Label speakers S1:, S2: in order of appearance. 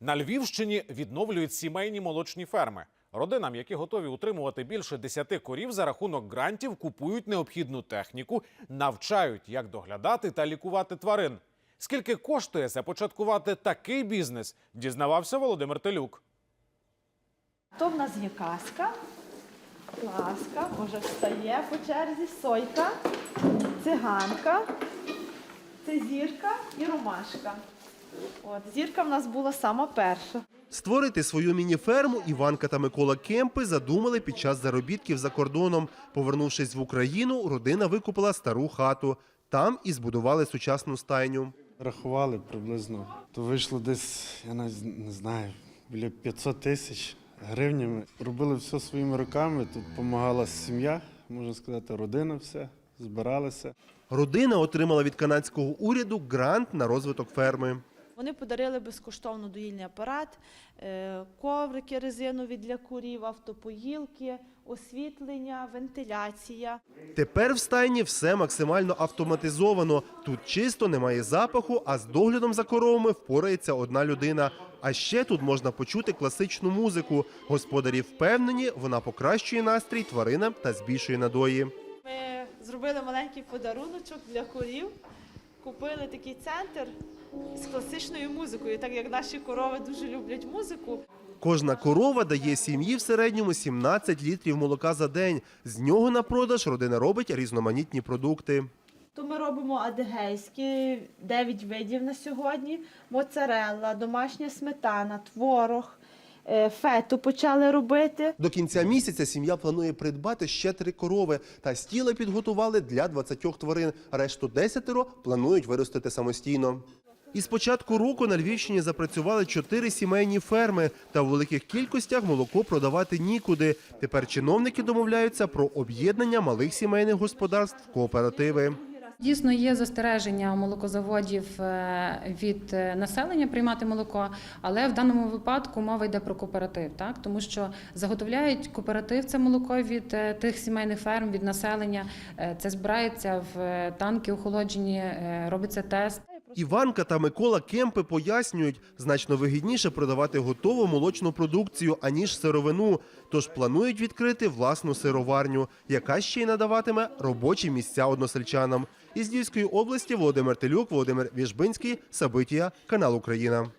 S1: На Львівщині відновлюють сімейні молочні ферми. Родинам, які готові утримувати більше 10 корів за рахунок грантів, купують необхідну техніку, навчають, як доглядати та лікувати тварин. Скільки коштує започаткувати такий бізнес, дізнавався Володимир Телюк.
S2: То в нас є каска, ласка, вже встає по черзі, сойка, циганка, це зірка і ромашка. От, зірка в нас була сама перша.
S3: Створити свою міні-ферму Іванка та Микола Кемпи задумали під час заробітків за кордоном. Повернувшись в Україну, родина викупила стару хату. Там і збудували сучасну стайню.
S4: Рахували приблизно. То вийшло десь, я навіть не знаю, біля 500 тисяч гривнями. Робили все своїми руками. Тут допомагала сім'я, можна сказати, родина все, збиралися.
S3: Родина отримала від канадського уряду грант на розвиток ферми.
S2: Вони подарили безкоштовно доїльний апарат, е, коврики резинові для курів, автопоїлки, освітлення, вентиляція.
S3: Тепер в стайні все максимально автоматизовано. Тут чисто немає запаху, а з доглядом за коровами впорається одна людина. А ще тут можна почути класичну музику. Господарі впевнені, вона покращує настрій тваринам та збільшує надої.
S2: Ми зробили маленький подаруночок для курів, купили такий центр з класичною музикою, так як наші корови дуже люблять музику.
S3: Кожна корова дає сім'ї в середньому 17 літрів молока за день. З нього на продаж родина робить різноманітні продукти.
S2: То ми робимо адегейські 9 видів на сьогодні: моцарелла, домашня сметана, творог, е, фету почали робити.
S3: До кінця місяця сім'я планує придбати ще три корови та стіла підготували для 20 тварин. Решту десятеро планують виростити самостійно. Із початку року на Львівщині запрацювали чотири сімейні ферми, та в великих кількостях молоко продавати нікуди. Тепер чиновники домовляються про об'єднання малих сімейних господарств в кооперативи.
S5: Дійсно, є застереження молокозаводів е, від е, населення приймати молоко, але в даному випадку мова йде про кооператив, так тому що заготовляють кооператив це молоко від е, тих сімейних ферм, від населення. Це збирається в танки охолоджені, робиться тест.
S3: Іванка та Микола Кемпи пояснюють, значно вигідніше продавати готову молочну продукцію, аніж сировину. Тож планують відкрити власну сироварню, яка ще й надаватиме робочі місця односельчанам. Із Львівської області Володимир Телюк, Володимир Віжбинський, Сабитія, канал Україна.